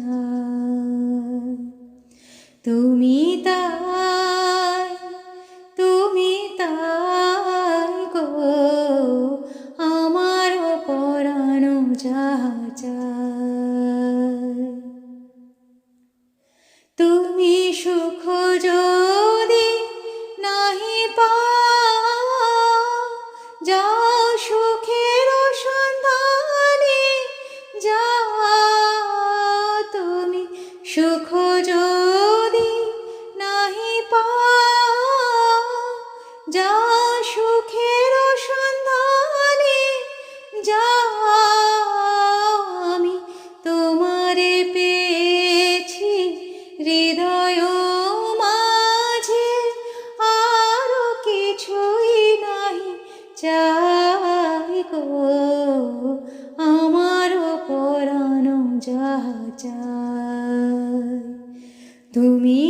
যাহা চায় তুমি তাই যাও সুখের সন্ধানে যাও আমি তোমারে পেয়েছি হৃদয় মাঝে, আরও কিছুই নাই চাই গো। আমার পরানো যাহা চাই, তুমি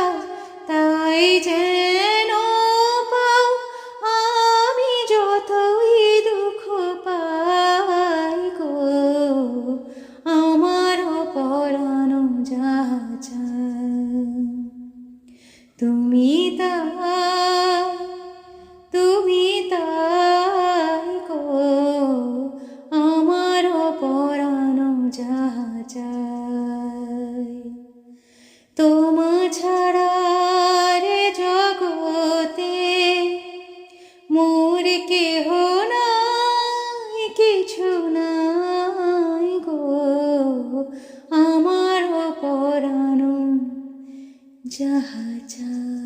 চাও তাই যেন পাও আমি যতই দুঃখ পাই গো আমার পরানো যা তুমি তাই তোমা রে জগতে মোর কেহ নাই কিছু নাই গো। আমার পরাণ যাহা যা